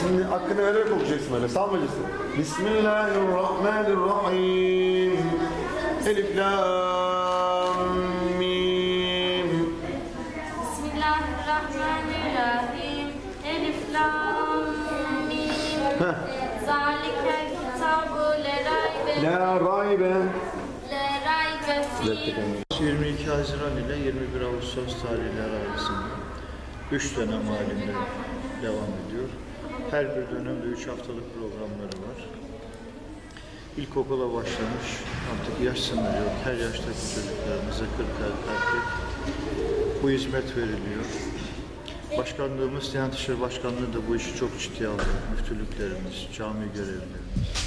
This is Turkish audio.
Şimdi hakkını vererek okuyacaksın böyle. Salmayacaksın. Bismillahirrahmanirrahim. Elif lam mim. Bismillahirrahmanirrahim. Elif lam mim. Zalikel kitabu le raybe La raybe. le raybe fi. 22 Haziran ile 21 Ağustos tarihleri arasında 3 dönem halinde devam ediyor. Her bir dönemde 3 haftalık programları var. İlkokula başlamış, artık yaş sınırı yok. Her yaştaki çocuklarımıza 40 erkek bu hizmet veriliyor. Başkanlığımız, Diyanet İşleri Başkanlığı da bu işi çok ciddiye alıyor. Müftülüklerimiz, cami görevlilerimiz.